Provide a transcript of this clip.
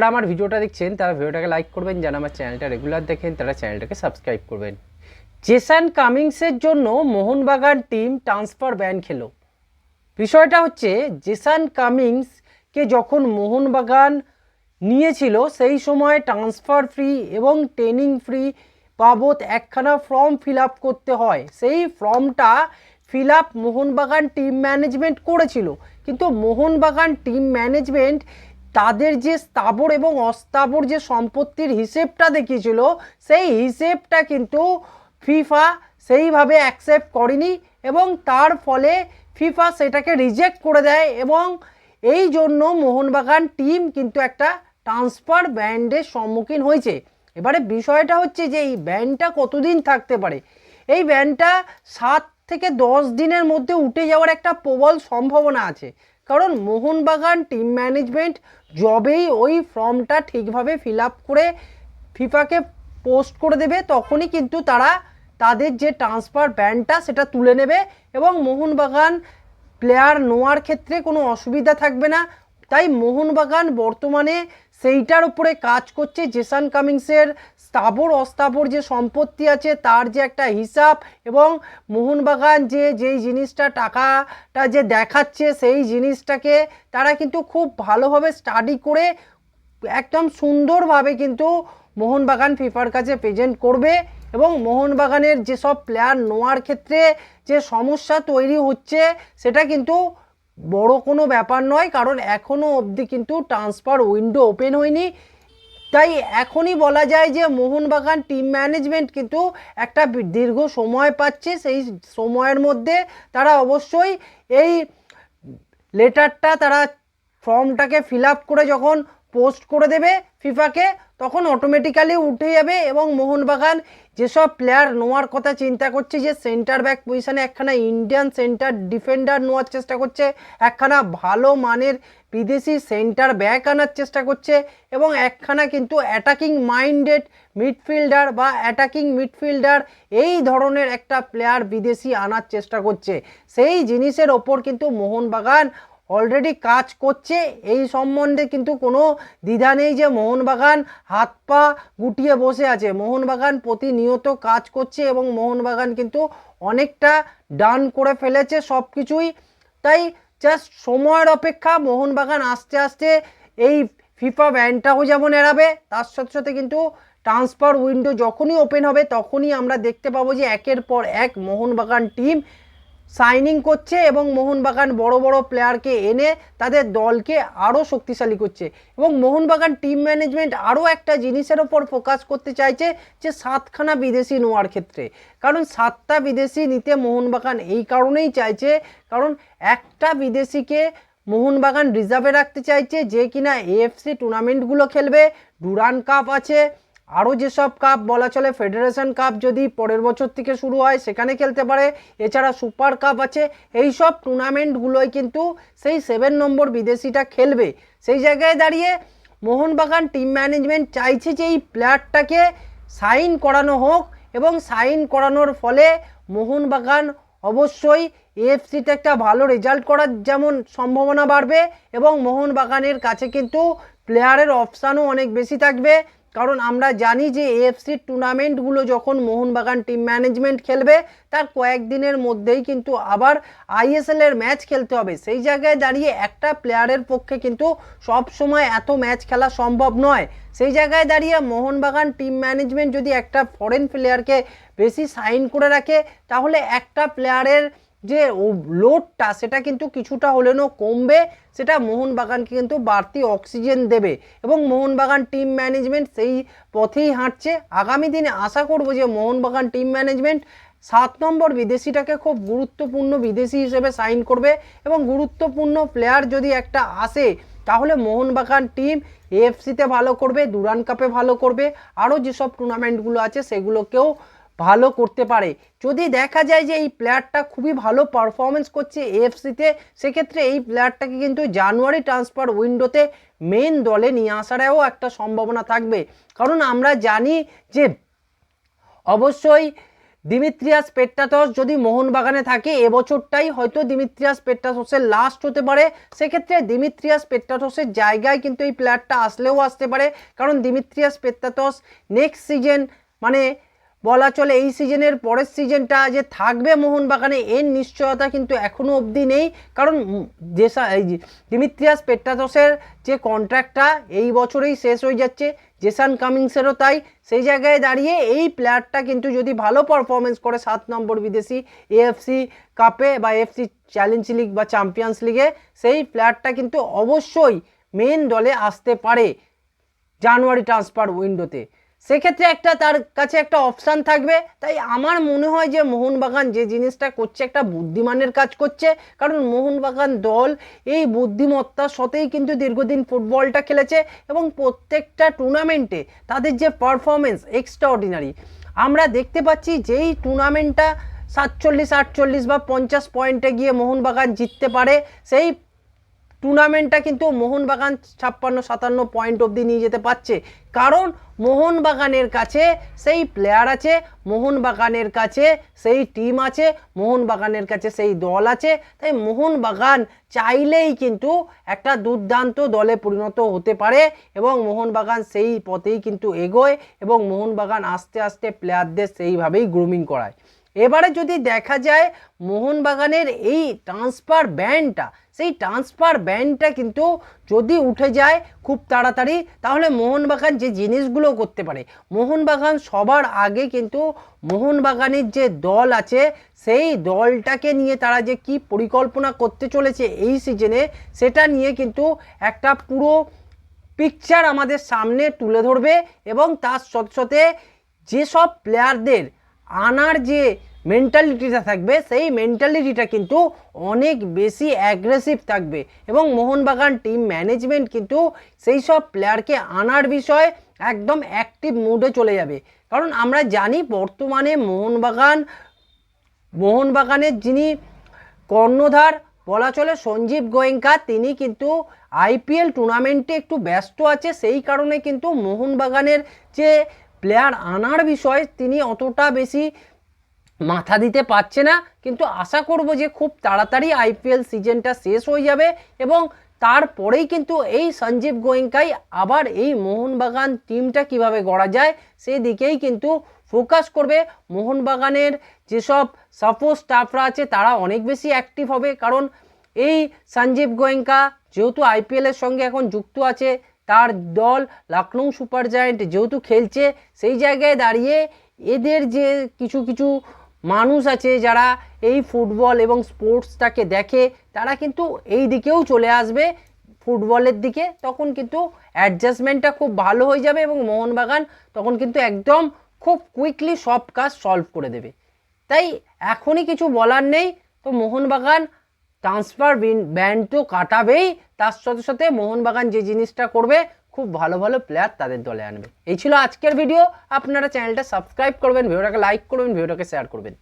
যারা আমার ভিডিওটা দেখছেন, তারা ভিডিওটাকে লাইক করবেন। যারা আমার চ্যানেলটা রেগুলার দেখেন, তারা চ্যানেলটাকে সাবস্ক্রাইব করবেন। জেসান কামিংসের জন্য মোহনবাগান টিম ট্রান্সফার ব্যান খেলো। বিষয়টা হচ্ছে, জেসান কামিংসকে যখন মোহনবাগান নিয়েছিল, সেই সময় ট্রান্সফার ফ্রি এবং ট্রেনিং ফ্রি বাবদ একখানা ফর্ম ফিল আপ করতে হয়। সেই ফর্মটা fill up Mohun Bagan team management করেছিল। কিন্তু মোহনবাগান টিম ম্যানেজমেন্ট তাদের যে স্থাবর এবং অস্থাবর যে সম্পত্তির হিসেবটা দেখিয়েছিল, সেই হিসেবটা কিন্তু ফিফা সেইভাবে অ্যাকসেপ্ট করেনি এবং তার ফলে ফিফা সেটাকে রিজেক্ট করে দেয় এবং এই জন্য মোহনবাগান টিম কিন্তু একটা ট্রান্সফার ব্যান্ডের সম্মুখীন হয়েছে। এবারে বিষয়টা হচ্ছে যে এই ব্যান্ডটা কতদিন থাকতে পারে? এই ব্যান্ডটা সাত থেকে দশ দিনের মধ্যে উঠে যাওয়ার একটা প্রবল সম্ভাবনা আছে। কারণ মোহনবাগান টিম ম্যানেজমেন্ট যবেই ওই ফর্মটা ঠিকভাবে ফিল আপ করে ফিফাকে পোস্ট করে দেবে, তখনই কিন্তু তারা তাদের যে ট্রান্সফার ব্যান্ডটা সেটা তুলে নেবে এবং মোহনবাগান প্লেয়ার নেওয়ার ক্ষেত্রে কোনো অসুবিধা থাকবে না। তাই মোহনবাগান বর্তমানে সেইটার উপরে কাজ করছে জেসান কামিংসের স্থাবর, অস্থাবর যে সম্পত্তি আছে, তার যে একটা হিসাব এবং মোহনবাগান যে, যেই জিনিসটা টাকাটা যে দেখাচ্ছে, সেই জিনিসটাকে তারা কিন্তু খুব ভালোভাবে স্টাডি করে একদম সুন্দরভাবে কিন্তু মোহনবাগান ফিফার কাছে প্রেজেন্ট করবে এবং মোহনবাগানের যেসব প্লেয়ার নেওয়ার ক্ষেত্রে যে সমস্যা তৈরি হচ্ছে, সেটা কিন্তু বড় কোনো ব্যাপার নয়, কারণ এখনও অবধি কিন্তু ট্রান্সফার উইন্ডো ওপেন হয়নি। তাই এখনই বলা যায় যে মোহনবাগান টিম ম্যানেজমেন্ট কিন্তু একটা দীর্ঘ সময় পাচ্ছে। সেই সময়ের মধ্যে তারা অবশ্যই এই লেটারটা তারা ফর্মটাকে ফিল আপ করে যখন পোস্ট করে দেবে ফিফাকে, তখন অটোমেটিক্যালি উঠে যাবে এবং মোহনবাগান যেসব প্লেয়ার নেওয়ার কথা চিন্তা করছে যে সেন্টার ব্যাক পজিশনে একখানা ইন্ডিয়ান সেন্টার ডিফেন্ডার নেওয়ার চেষ্টা করছে, একখানা ভালো মানের বিদেশি সেন্টার ব্যাক আনার চেষ্টা করছে এবং একখানা কিন্তু অ্যাটাকিং মাইন্ডেড মিডফিল্ডার বা অ্যাটাকিং মিডফিল্ডার এই ধরনের একটা প্লেয়ার বিদেশি আনার চেষ্টা করছে। সেই জিনিসের ওপর কিন্তু মোহনবাগান অলরেডি কাজ করছে, এই সম্বন্ধে কিন্তু কোনো দ্বিধা নেই যে মোহনবাগান হাত পা গুটিয়ে বসে আছে। মোহনবাগান প্রতিনিয়ত কাজ করছে এবং মোহনবাগান কিন্তু অনেকটা ডান করে ফেলেছে সব কিছুই তাই জাস্ট সময়ের অপেক্ষা মোহনবাগান আস্তে আস্তে এই ফিফা ব্যানটাও যেমন এড়াবে, তার সাথে সাথে কিন্তু ট্রান্সফার উইন্ডো যখনই ওপেন হবে, তখনই আমরা দেখতে পাবো যে একের পর এক মোহনবাগান টিম সাইনিং করছে এবং মোহনবাগান বড় বড় প্লেয়ারকে এনে তাদের দলকে আরও শক্তিশালী করছে। এবং মোহনবাগান টিম ম্যানেজমেন্ট আরও একটা জিনিসের ওপর ফোকাস করতে চাইছে যে সাতখানা বিদেশি নেওয়ার ক্ষেত্রে। কারণ সাতটা বিদেশি নিতে মোহনবাগান এই কারণেই চাইছে, কারণ একটা বিদেশিকে মোহনবাগান রিজার্ভে রাখতে চাইছে যে কিনা এএফসি টুর্নামেন্টগুলো খেলবে, ডুরান কাপ আছে আরও যেসব কাপ বলা চলে ফেডারেশন কাপ যদি পরের বছর থেকে শুরু হয়, সেখানে খেলতে পারে। এছাড়া সুপার কাপ আছে। এই সব টুর্নামেন্টগুলোই কিন্তু সেই সেভেন নম্বর বিদেশিটা খেলবে। সেই জায়গায় দাঁড়িয়ে মোহনবাগান টিম ম্যানেজমেন্ট চাইছে যে এই প্লেয়ারটাকে সাইন করানো হোক এবং সাইন করানোর ফলে মোহনবাগান অবশ্যই এএফসিতে একটা ভালো রেজাল্ট করার যেমন সম্ভাবনা বাড়বে এবং মোহনবাগানের কাছে কিন্তু প্লেয়ারের অপশানও অনেক বেশি থাকবে। কারণ আমরা জানি যে এএফসি টুর্নামেন্টগুলো যখন মোহনবাগান টিম ম্যানেজমেন্ট খেলবে, তার কয়েকদিনের মধ্যেই কিন্তু আবার আইএসএল এর ম্যাচ খেলতে হবে। সেই জায়গায় দাঁড়িয়ে একটা প্লেয়ারের পক্ষে কিন্তু সব সময় এত ম্যাচ খেলা সম্ভব নয়। সেই জায়গায় দাঁড়িয়ে মোহনবাগান টিম ম্যানেজমেন্ট যদি একটা ফরেন প্লেয়ারকে বেশি সাইন করে রাখে, তাহলে একটা প্লেয়ারের যে লোডটা সেটা কিন্তু কিছুটা হলেও কমবে, সেটা মোহনবাগানকে কিন্তু বাড়তি অক্সিজেন দেবে এবং মোহনবাগান টিম ম্যানেজমেন্ট সেই পথেই হাঁটছে। আগামী দিনে আশা করব যে মোহনবাগান টিম ম্যানেজমেন্ট সাত নম্বর বিদেশিটাকে খুব গুরুত্বপূর্ণ বিদেশি হিসেবে সাইন করবে এবং গুরুত্বপূর্ণ প্লেয়ার যদি একটা আসে, তাহলে মোহনবাগান টিম এএফসিতে ভালো করবে, দুরান কাপে ভালো করবে। আরও যেসব টুর্নামেন্টগুলো আছে, সেগুলোকেও ভালো করতে পারে। যদি দেখা যায় যে এই প্লেয়ারটা খুবই ভালো পারফরমেন্স করছে এএফসিতে সেক্ষেত্রে এই প্লেয়ারটাকে কিন্তু জানুয়ারি ট্রান্সফার উইন্ডোতে মেন দলে নিয়ে আসারও একটা সম্ভাবনা থাকবে। কারণ আমরা জানি যে অবশ্যই দিমিত্রিয়াস পেট্টাটস যদি মোহনবাগানে থাকে, এবছরটাই হয়তো দিমিত্রিয়াস পেট্টাটসের লাস্ট হতে পারে। সেক্ষেত্রে দিমিত্রিয়াস পেট্টাটসের জায়গায় কিন্তু এই প্লেয়ারটা আসলেও আসতে পারে। কারণ দিমিত্রিয়াস পেট্টাটস নেক্সট সিজন মানে বলা চলে এই সিজনের পরের সিজনটা যে থাকবে মোহনবাগানে, এর নিশ্চয়তা কিন্তু এখনও অবধি নেই। কারণ উম জেসা এই যে দিমিত্রিয়াস পেট্টাটসের যে কন্ট্রাক্টটা এই বছরেই শেষ হয়ে যাচ্ছে, জেসান কামিংসেরও তাই। সেই জায়গায় দাঁড়িয়ে এই প্লেয়ারটা কিন্তু যদি ভালো পারফরমেন্স করে সাত নম্বর বিদেশি এএফসি কাপে বা এফসি চ্যালেঞ্জ লিগ বা চ্যাম্পিয়ন্স লিগে, সেই প্লেয়ারটা কিন্তু অবশ্যই মেন দলে আসতে পারে জানুয়ারি ট্রান্সফার উইন্ডোতে। সেক্ষেত্রে একটা তার কাছে একটা অপশান থাকবে। তাই আমার মনে হয় যে মোহনবাগান যে জিনিসটা করছে, একটা বুদ্ধিমানের কাজ করছে। কারণ মোহনবাগান দল এই বুদ্ধিমত্তার সাথেই কিন্তু দীর্ঘদিন ফুটবলটা খেলেছে এবং প্রত্যেকটা টুর্নামেন্টে তাদের যে পারফরমেন্স এক্সট্রা অর্ডিনারি আমরা দেখতে পাচ্ছি যেই টুর্নামেন্টটা সাতচল্লিশ, আটচল্লিশ বা পঞ্চাশ পয়েন্টে গিয়ে মোহনবাগান জিততে পারে, সেই টুর্নামেন্টটা কিন্তু মোহনবাগান ছাপ্পান্ন, সাতান্ন পয়েন্ট অবধি নিয়ে যেতে পারছে। কারণ মোহনবাগানের কাছে সেই প্লেয়ার আছে, মোহনবাগানের কাছে সেই টিম আছে, মোহনবাগানের কাছে সেই দল আছে। তাই মোহনবাগান চাইলেই কিন্তু একটা দুর্দান্ত দলে পরিণত হতে পারে এবং মোহনবাগান সেই পথেই কিন্তু এগোয় এবং মোহনবাগান আস্তে আস্তে প্লেয়ারদের সেইভাবেই গ্রুমিং করায়। এবারে যদি দেখা যায় মোহনবাগানের এই ট্রান্সফার ব্যান্ডটা সেই ট্রান্সফার ব্যান্ডটা কিন্তু যদি উঠে যায় খুব তাড়াতাড়ি, তাহলে মোহনবাগান যে জিনিসগুলো করতে পারে, মোহনবাগান সবার আগে কিন্তু মোহনবাগানের যে দল আছে, সেই দলটাকে নিয়ে তারা যে কি পরিকল্পনা করতে চলেছে এই সিজনে সেটা নিয়ে কিন্তু একটা পুরো পিকচার আমাদের সামনে তুলে ধরবে এবং তার সাথে সাথে যেসব প্লেয়ারদের আনার যে মেন্টালিটিটা থাকবে, সেই মেন্টালিটিটা কিন্তু অনেক বেশি অ্যাগ্রেসিভ থাকবে। এবং মোহনবাগান টিম ম্যানেজমেন্ট কিন্তু সেই সব প্লেয়ারকে আনার বিষয়ে একদম অ্যাক্টিভ মুডে চলে যাবে। কারণ আমরা জানি বর্তমানে মোহনবাগান, মোহনবাগানের যিনি কর্ণধার, বলা চলে সঞ্জীব গোয়েঙ্কা, তিনি কিন্তু আইপিএল টুর্নামেন্টে একটু ব্যস্ত আছে, সেই কারণে কিন্তু মোহনবাগানের যে প্লেয়ার আনার বিষয় তিনি অতটা বেশি মাথা দিতে পারছে না। কিন্তু আশা করব যে খুব তাড়াতাড়ি আইপিএল সিজনটা শেষ হয়ে যাবে এবং তারপরেই কিন্তু এই সঞ্জীব গোয়েঙ্কাই আবার এই মোহনবাগান টিমটা কীভাবে গড়া যায় সেই দিকেই কিন্তু ফোকাস করবে। মোহনবাগানের যেসব সাপোজ স্টাফরা আছে তারা অনেক বেশি অ্যাক্টিভ হবে। কারণ এই সঞ্জীব গোয়েঙ্কা যেহেতু আইপিএলের সঙ্গে এখন যুক্ত আছে তার দল লখনৌ সুপার জায়েন্ট যেহেতু খেলছে, সেই জায়গায় দাঁড়িয়ে এদের যে কিছু কিছু মানুষ আছে যারা এই ফুটবল এবং স্পোর্টসটাকে দেখে, তারা কিন্তু এই দিকেও চলে আসবে ফুটবলের দিকে। তখন কিন্তু অ্যাডজাস্টমেন্টটা খুব ভালো হয়ে যাবে এবং মোহনবাগান তখন কিন্তু একদম খুব কুইকলি সব কাজ সলভ করে দেবে। তাই এখনই কিছু বলার নেই। তো মোহনবাগান ট্রান্সফার ব্যান্ড তো কাটাবেই, তার সাথে সাথে মোহনবাগান যে জিনিসটা করবে, খুব ভালো ভালো প্লেয়ার তাদের দলে আনবে। এই ছিল আজকের ভিডিও আপনারা চ্যানেলটা সাবস্ক্রাইব করবেন ভিডিওটাকে লাইক করবেন ভিডিওটাকে শেয়ার করবেন।